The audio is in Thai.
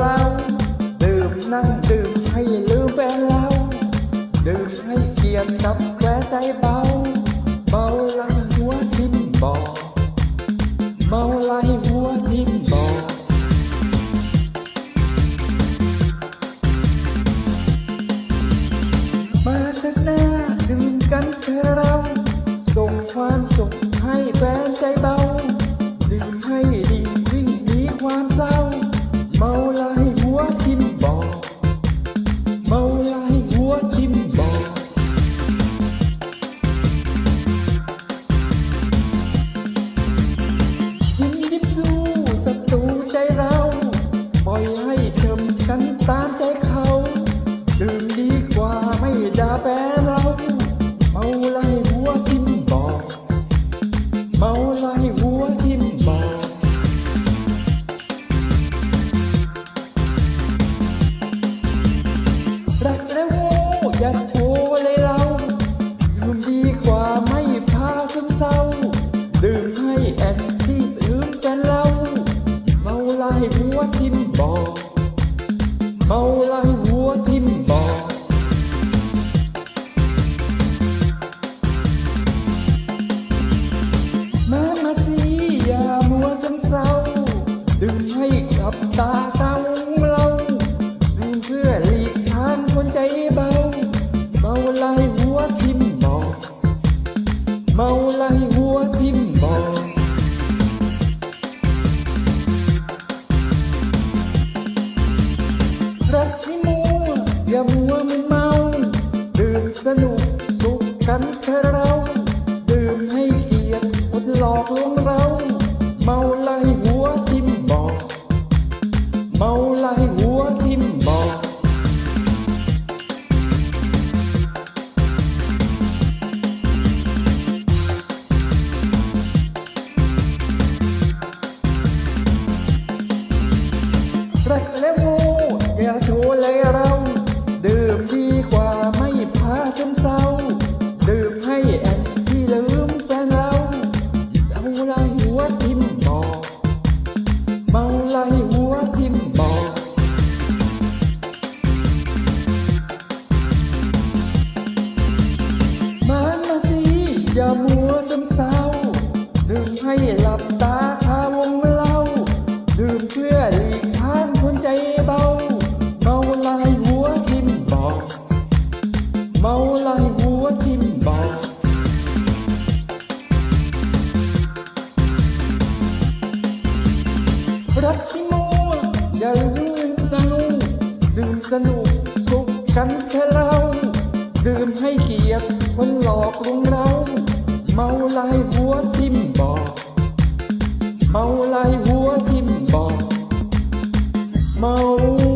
เลาดื่มนั่งดื่มให้ลืมแฟนเราดื่มให้เกียรติกับแฟนใจเบา เมาไหลหัวทิ่มบ่อเมาไหลหัวทิ่มบ่อมาเถิดหน้าดื่มกันเถอะเรา ส่งความสุขให้แฟนใจเบา เมาไล่หัวทิ่มบ่อรักแล้วโว้อย่า อย่ามัวจนเศร้า ดื่มให้หลับตาคาวงเล่า ดื่มเพื่อหลีกทางคนใจเบา เมาลายหัวทิ่มบ่อเมาลายหัวทิ่มบ่อรักที่มัวอย่าลืมนะลูกดื่มสนุกสุขกันเถอะเรา ดื่มให้เกียรติคนหลอกลวง Oh.